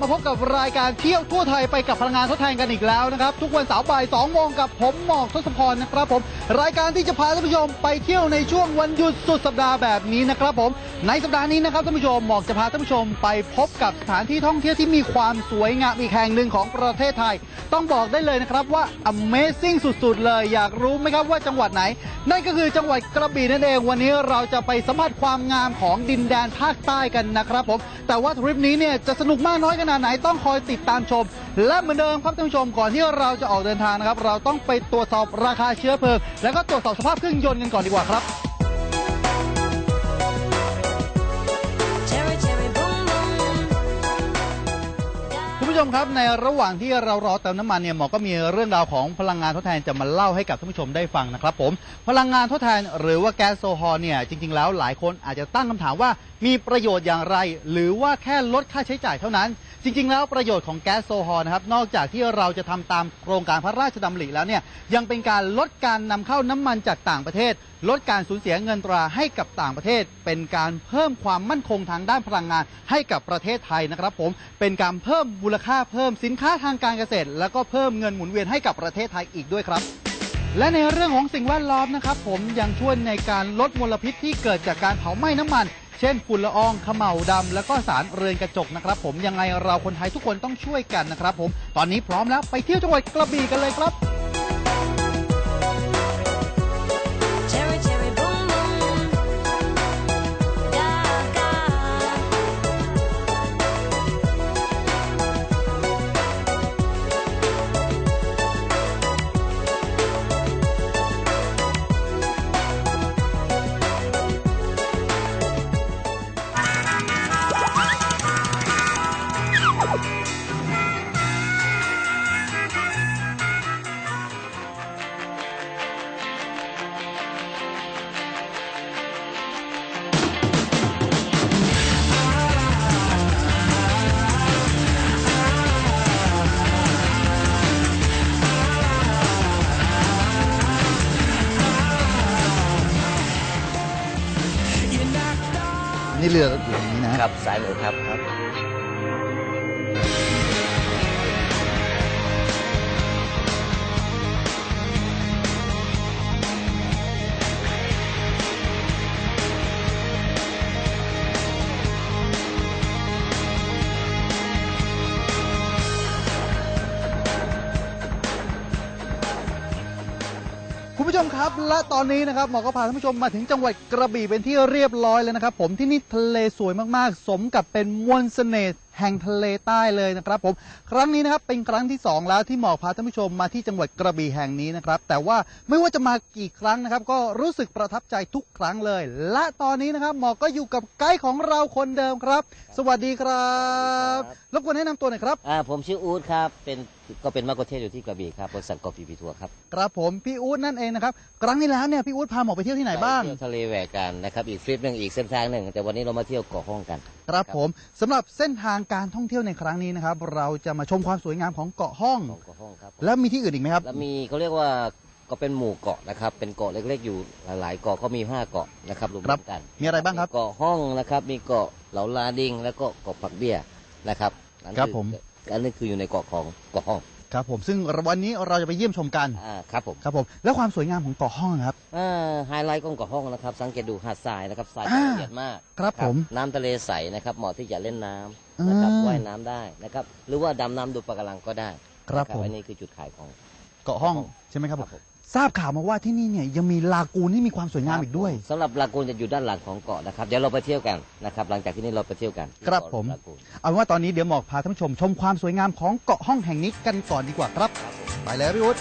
มาพบกับรายการเที่ยวทั่วไทยไปกับพลังงานทดแทนกันอีกแล้วนะครับ ทุกวันเสาร์บ่าย2โมงกับผมหมอกทศพรนะครับผม รายการที่จะพาท่านผู้ชมไปเที่ยวในช่วงวันหยุดสุดสัปดาห์แบบนี้นะครับผม ในสัปดาห์นี้นะครับท่านผู้ชมหมอกจะพาท่านผู้ชมไปพบกับสถานที่ท่องเที่ยวที่มีความสวยงามอีกแห่งหนึ่งของประเทศไทย ต้องบอกได้เลยนะครับว่า Amazing สุดๆ เลย อยากรู้ไหมครับว่าจังหวัดไหน นั่นก็คือจังหวัดกระบี่นั่นเอง วันนี้เราจะไปสัมผัสความงามของดินแดนภาคใต้กันนะครับผม แต่ว่าทริปนี้เนี่ยจะสนุกมากน้อยขนนาดไหนต้องคอยติดตามชม และเหมือนเดิมครับท่านผู้ชมก่อนที่เราจะออกเดินทางนะครับ เราต้องไปตรวจสอบราคาเชื้อเพลิง แล้วก็ตรวจสอบสภาพเครื่องยนต์กันก่อนดีกว่าครับ คุณผู้ชมครับในระหว่างที่เรารอเติมน้ำมันเนี่ยหมอก็มีเรื่องราวของพลังงานทดแทนจะมาเล่าให้กับท่านผู้ชมได้ฟังนะครับผม พลังงานทดแทนหรือว่าแก๊สโซฮอล์เนี่ยจริง ๆ แล้วหลายคนอาจจะตั้งคำถามว่ามีประโยชน์อย่างไร หรือว่าแค่ลดค่าใช้จ่ายเท่านั้น จริง ๆ แล้วประโยชน์ของแก๊สโซฮอล์นะครับนอกจากที่เราจะทำตามโครงการพระราชดำริแล้วเนี่ยยังเป็นการลดการนำเข้าน้ำมันจากต่างประเทศ ลดการสูญเสียเงินตราให้กับต่างประเทศ เป็นการเพิ่มความมั่นคงทางด้านพลังงาน ให้กับประเทศไทยนะครับ ผมเป็นการเพิ่มมูลค่าเพิ่มสินค้าทางการเกษตร แล้วก็เพิ่มเงินหมุนเวียนให้กับประเทศไทยอีกด้วยครับและในเรื่องของสิ่งแวดล้อมนะครับผมยังช่วยในการลดมลพิษที่เกิดจากการเผาไหม้น้ำมัน เช่นฝุ่นละอองเขม่าดำแล้วก็สารเรือนกระจกนะครับ ผมยังไงเราคนไทยทุกคนต้องช่วยกันนะครับ ผมตอนนี้พร้อมแล้วไปเที่ยวจังหวัดกระบี่กันเลยครับ นี่เรืออยู่ตรงนี้นะครับ สายมือครับ ผู้ชมครับและตอนนี้นะครับหมอก็พาท่านผู้ชมมาถึงจังหวัดกระบี่เป็นที่เรียบร้อยเลยนะครับ ผมที่นี่ทะเลสวยมากๆ สมกับเป็นมวลเสน่ห์ แห่งทะเลใต้เลยนะครับผมครั้งนี้นะครับเป็นครั้งที่สองแล้วที่หมอพาท่านผู้ชมมาที่จังหวัดกระบี่แห่งนี้นะครับ แต่ว่าไม่ว่าจะมากี่ครั้งนะครับ ก็รู้สึกประทับใจทุกครั้งเลย และตอนนี้นะครับหมอก็อยู่กับไกด์ของเราคนเดิมครับ สวัสดีครับรบกวนแนะนำตัวหน่อยครับ อ่าผมชื่ออู๊ดครับเป็นก็เป็นมะกุเทศอยู่ที่กระบี่ครับบริษัทกอฟีพีทัวร์ครับครับผมพี่อู๊ดนั่นเองนะครับครั้งที่แล้วเนี่ยพี่อู๊ดพาหมอไปเที่ยวที่ไหนบ้างปเที่ยวทะเลแหวกกันนะครับอีกทริปหนึ่งอีกเส้นทางหนึ่งแต่วันนี้เรามาเที่ยวเกาะห้องกัน ครับผมสำหรับเส้นทางการท่องเที่ยวในครั้งนี้นะครับ เราจะมาชมความสวยงามของเกาะห้องของ เกาะห้องครับแล้วมีที่อื่นอีกไหมครับ แล้วมีเขาเรียกว่าก็เป็นหมู่เกาะนะครับ เป็นเกาะเล็กๆอยู่หลายๆเกาะเขามีห้าเกาะนะครับรวมครับกันมีอะไรบ้างครับ มีเกาะห้องนะครับ มีเกาะเหลาลาดิง แล้วก็เกาะปักเบี้ยนะครับนั่นครับอผม อันนี้คืออยู่ในเกาะของเกาะห้อง ครับผมซึ่งวันนี้เราจะไปเยี่ยมชมกันอ่าครับผมครับผมแล้วความสวยงามของเกาะห้องครับอ่าไฮไลท์ของเกาะห้องนะครับ สังเกตดูหาดทรายนะครับทรายอ่าละเอียดมากครับผมน้ำทะเลใสนะครับเหมาะที่จะเล่นน้ำนะครับอ่าว่ายน้ำได้นะครับหรือว่าดำน้ำดูปะการังก็ได้ครับนะผมอันนี้คือจุดขายของเกาะห้องครับผมใช่ไหมครับครับผม ทราบข่าวมาว่าที่นี่เนี่ยยังมีลากูนที่มีความสวยงามอีกด้วย สำหรับลากูนจะอยู่ด้านหลังของเกาะนะครับ เดี๋ยวเราไปเที่ยวกันนะครับ หลังจากที่นี่เราไปเที่ยวกันที่ครับเกาะผม ลากูน เอาเป็นว่าตอนนี้เดี๋ยวหมอกพาท่านผู้ชมชมความสวยงามของเกาะห้องแห่งนี้กันก่อนดีกว่าครับ ไปเลยพี่อุ๊ด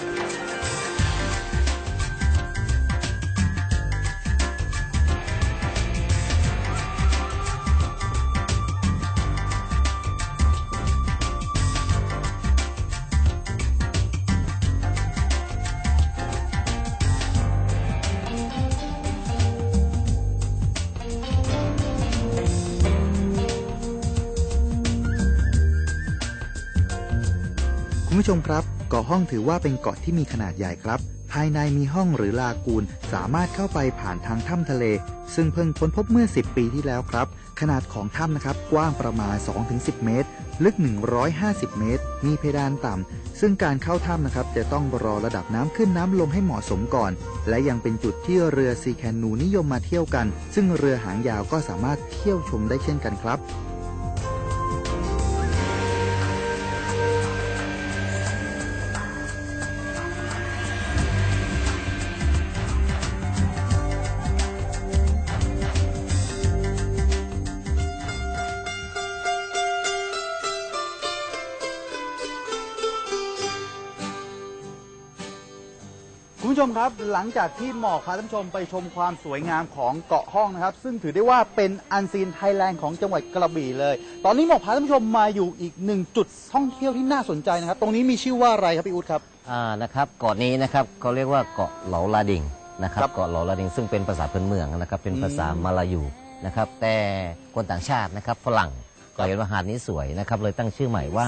ชมครับ เกาะห้องถือว่าเป็นเกาะที่มีขนาดใหญ่ครับ ภายในมีห้องหรือลากูนสามารถเข้าไปผ่านทางถ้ำทะเล ซึ่งเพิ่งค้นพบเมื่อ 10 ปีที่แล้วครับ ขนาดของถ้ำนะครับกว้างประมาณ 2-10 เมตร ลึก 150 เมตร มีเพดานต่ำ ซึ่งการเข้าถ้ำนะครับจะต้องรอระดับน้ำขึ้นน้ำลงให้เหมาะสมก่อน และยังเป็นจุดที่เรือซีแคนูนิยมมาเที่ยวกัน ซึ่งเรือหางยาวก็สามารถเที่ยวชมได้เช่นกันครับ ผู้ชมครับหลังจากที่หมอกพาท่านผู้ชมไปชมความสวยงามของเกาะห้องนะครับ ซึ่งถือได้ว่าเป็นอันซีนไทยแลนด์ของจังหวัดกระบี่เลย ตอนนี้หมอกพาท่านผู้ชมมาอยู่อีกหนึ่งจุดท่องเที่ยวที่น่าสนใจนะครับ ตรงนี้มีชื่อว่าอะไรครับพี่อุ๊ดครับอ่านะครับเกาะนี้นะครับเขาเรียกว่าเกาะเหลาลาดิงนะครับครับเกาะเหลาลาดิงซึ่งเป็นภาษาพื้นเมืองนะครับเป็นภาษาอืมมาลายูนะครับแต่คนต่างชาตินะครับฝรั่งก็เห็นว่าหาดนี้สวยนะครับเลยตั้งชื่อใหม่ว่า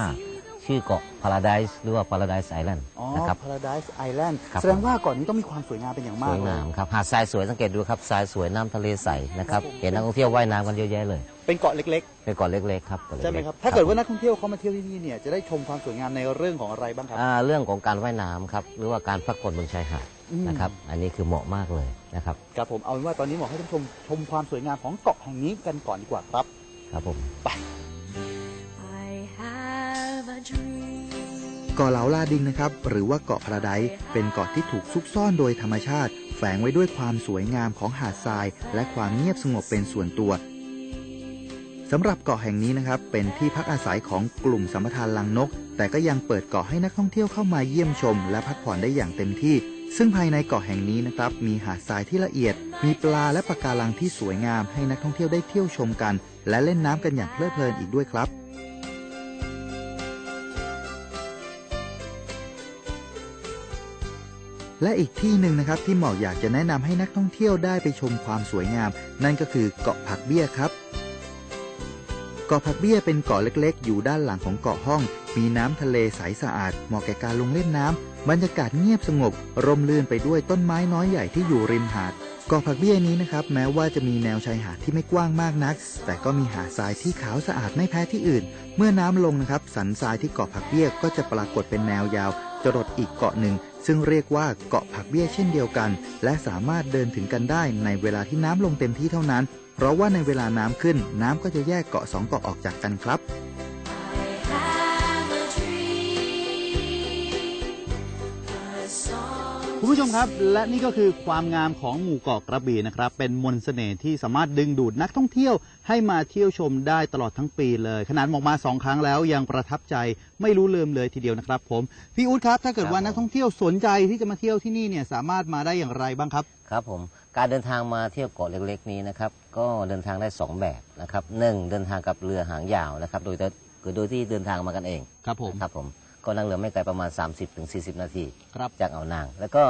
ชื่อเกาะ Paradise หรือว่า Paradise Island อ๋อ นะครับ Paradise Island ครับแสดงว่าเกาะนี้ต้องมีความสวยงามเป็นอย่างสมากวยเลยงามครับหาดทรายสวยสังเกตดูครับทรายสวยน้ำทะเลใสนะครับครับผมเห็นนักท่องเที่ยวว่ายน้ำกันเยอะแยะเลยเป็นเกาะเล็กเป็นเกาะเล็กๆครับเกาะๆ เล็กๆใช่ไหมครับ ถ้าเกิดว่านักท่องเที่ยวเขามาเที่ยวที่นี่เนี่ยจะได้ชมความสวยงามในเรื่องของอะไรบ้างครับ อ่าเรื่องของการว่ายน้ำครับหรือว่าการพักผ่อนบนชายหาดอืม นะครับอันนี้คือเหมาะมากเลยนะครับครับผมเอาเป็นว่าตอนนี้หมอกให้ท่านผู้ชมชมความสวยงามของเกาะแห่งนี้กันก่อนดีกว่าครับ ครับผม I have a dream. เกาะเหลาลาดิงนะครับ หรือว่าเกาะพราไดเป็นเกาะที่ถูกซุกซ่อนโดยธรรมชาติ แฝงไว้ด้วยความสวยงามของหาดทราย และความเงียบสงบเป็นส่วนตัวสำหรับเกาะแห่งนี้นะครับ เป็นที่พักอาศัยของกลุ่มสัมปทานลังนก แต่ก็ยังเปิดเกาะให้นักท่องเที่ยวเข้ามาเยี่ยมชม และพักผ่อนได้อย่างเต็มที่ ซึ่งภายในเกาะแห่งนี้นะครับ มีหาดทรายที่ละเอียด มีปลาและปะการังที่สวยงาม ให้นักท่องเที่ยวได้เที่ยวชมกัน และเล่นน้ำกันอย่างเพลิดเพลินอีกด้วยครับ และอีกที่หนึ่งนะครับที่หมอกอยากจะแนะนำให้นักท่องเที่ยวได้ไปชมความสวยงาม นั่นก็คือเกาะผักเบี้ยครับ เกาะผักเบี้ยเป็นเกาะเล็กๆ อยู่ด้านหลังของเกาะห้อง มีน้ำทะเลใสสะอาดเหมาะแก่การลงเล่นน้ำบรรยากาศเงียบสงบ ร่มรื่นไปด้วยต้นไม้น้อยใหญ่ที่อยู่ริมหาดเกาะผักเบี้ยนี้นะครับแม้ว่าจะมีแนวชายหาดที่ไม่กว้างมากนัก แต่ก็มีหาดทรายที่ขาวสะอาดไม่แพ้ที่อื่น เมื่อน้ำลงนะครับสันทรายที่เกาะผักเบี้ยก็จะปรากฏเป็นแนวยาวจรดอีกเกาะหนึ่ง ซึ่งเรียกว่าเกาะผักเบี้ยเช่นเดียวกัน และสามารถเดินถึงกันได้ในเวลาที่น้ำลงเต็มที่เท่านั้น เพราะว่าในเวลาน้ำขึ้นน้ำก็จะแยกเกาะสองเกาะออกจากกันครับ คุณผู้ชมครับ และนี่ก็คือความงามของหมู่เกาะกระบี่นะครับ เป็นมนต์เสน่ห์ที่สามารถดึงดูดนักท่องเที่ยวให้มาเที่ยวชมได้ตลอดทั้งปีเลย ขนาดหมอกมาสองครั้งแล้วยังประทับใจไม่รู้ลืมเลยทีเดียวนะครับผมพี่อุ๊ดครับ ถ้าเกิดว่านักท่องเที่ยวสนใจที่จะมาเที่ยวที่นี่เนี่ยสามารถมาได้อย่างไรบ้างครับ ครับผมการเดินทางมาเที่ยวเกาะเล็กๆนี้นะครับก็เดินทางได้สองแบบนะครับหนึ่งเดินทางกับเรือหางยาวนะครับโดยคือโดยที่เดินทางมากันเองครับผมนะครับผม ก็นั่งเรือไม่ไกลประมาณ 30-40 นาที ครับจากอ่าวนาง แล้วก็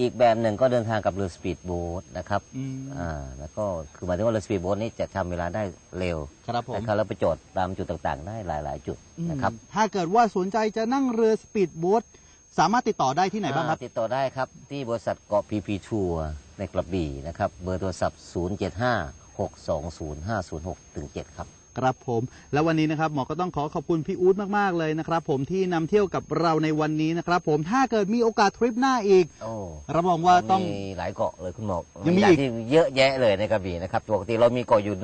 อีกแบบหนึ่งก็เดินทางกับเรือสปีดโบ๊ทนะครับอืม อ่าแล้วก็คือหมายถึงว่าเรือสปีดโบ๊ทนี้จะทำเวลาได้เร็วครับผม นะครับแล้วไปจอดตามจุดต่างๆ ได้หลาย ๆ จุดนะครับอืมถ้าเกิดว่าสนใจจะนั่งเรือสปีดโบ๊ทสามารถติดต่อได้ที่ไหนบ้างครับ อ่ติดต่อได้ครับ ที่บริษัทเกาะพีพีทัวร์ในกระบี่นะครับ เบอร์โทรศัพท์ 0 7 5 6 2 0 5 0 6ถึง7ครับ ครับผมแล้ววันนี้นะครับหมอก็ต้องขอขอบคุณพี่อู๊ดมากๆเลยนะครับ ผมที่นำเที่ยวกับเราในวันนี้นะครับผมถ้าเกิดมีโอกาสทริปหน้าอีกโอ้รับรองว่าต้อง มีหลายเกาะเลยคุณหมอกยังมีหลาอีกที่เยอะแยะเลยในกระบี่นะครับปกติเรามีเกาะอยู่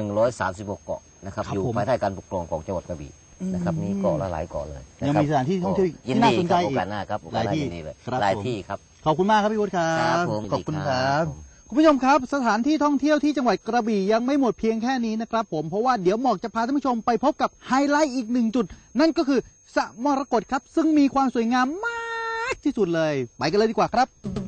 136 เกาะนะครับครับอยู่ผมภายใต้การปกครองของจังหวัดกระบี่นะครับอืมมีเกาะละหลายเกาะเลยะยังครับมีสถานที่ท่องเที่ยวยินที่ดีน่าสนใจครับโออีกกาสหน้าครับโอกาสหน้ายินดีเลยครับหลายผม ที่ครับ ขอบคุณมากครับพี่อู๊ดครัครับบผมขอบคุณยินคดีรับ ผม คุณผู้ชมครับ สถานที่ท่องเที่ยวที่จังหวัดกระบี่ยังไม่หมดเพียงแค่นี้นะครับผมเพราะว่าเดี๋ยวหมอกจะพาท่านผู้ชมไปพบกับไฮไลท์อีกหนึ่งจุด นั่นก็คือสระมรกตครับ ซึ่งมีความสวยงามมากที่สุดเลย ไปกันเลยดีกว่าครับ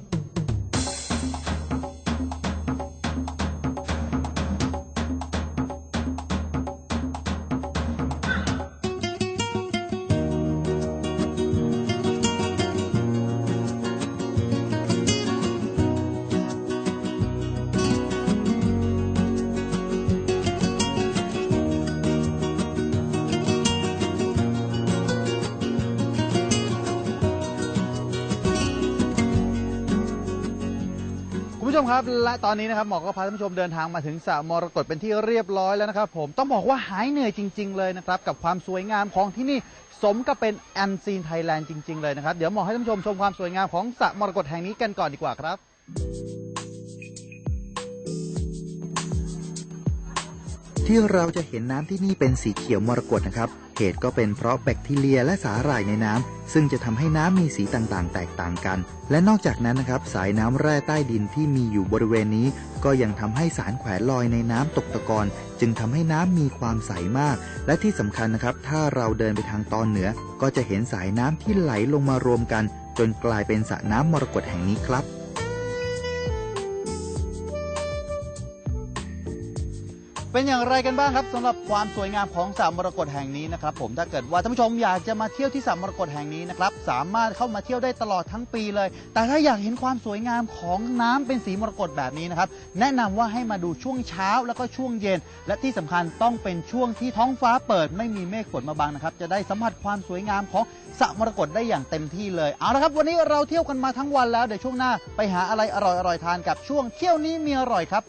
ผู้ชมครับและตอนนี้นะครับหมอก็พาท่านผู้ชมเดินทางมาถึงสระมรกตเป็นที่เรียบร้อยแล้วนะครับ ผมต้องบอกว่าหายเหนื่อยจริง ๆ เลยนะครับกับความสวยงามของที่นี่สมกับเป็นแอนซีนไทยแลนด์จริง ๆ เลยนะครับ เดี๋ยวหมอให้ท่านผู้ชมชมความสวยงามของสระมรกตแห่งนี้กันก่อนดีกว่าครับ ที่เราจะเห็นน้ำที่นี่เป็นสีเขียวมรกตนะครับ เหตุก็เป็นเพราะแบคทีเรียและสาหร่ายในน้ำซึ่งจะทำให้น้ำมีสีต่างๆ แตกต่างกัน และนอกจากนั้นนะครับ สายน้ำแร่ใต้ดินที่มีอยู่บริเวณนี้ ก็ยังทำให้สารแขวนลอยในน้ำตกตะกอนจึงทำให้น้ำมีความใสมาก และที่สำคัญนะครับ ถ้าเราเดินไปทางตอนเหนือ ก็จะเห็นสายน้ำที่ไหลลงมารวมกัน จนกลายเป็นสระน้ำมรกตแห่งนี้ครับ เป็นอย่างไรกันบ้างครับสำหรับความสวยงามของสระมรกตแห่งนี้นะครับผมถ้าเกิดว่าท่านผู้ชมอยากจะมาเที่ยวที่สระมรกตแห่งนี้นะครับสามารถเข้ามาเที่ยวได้ตลอดทั้งปีเลย แต่ถ้าอยากเห็นความสวยงามของน้ำเป็นสีมรกตแบบนี้นะครับแนะนำว่าให้มาดูช่วงเช้าแล้วก็ช่วงเย็น และที่สำคัญต้องเป็นช่วงที่ท้องฟ้าเปิดไม่มีเมฆฝนมาบังนะครับจะได้สัมผัสความสวยงามของสระมรกตได้อย่างเต็มที่เลยเอาละครับ วันนี้เราเที่ยวกันมาทั้งวันแล้วเดี๋ยวช่วงหน้าไปหาอะไรอร่อยๆทานกับช่วงเที่ยวนี้มีอร่อยครับ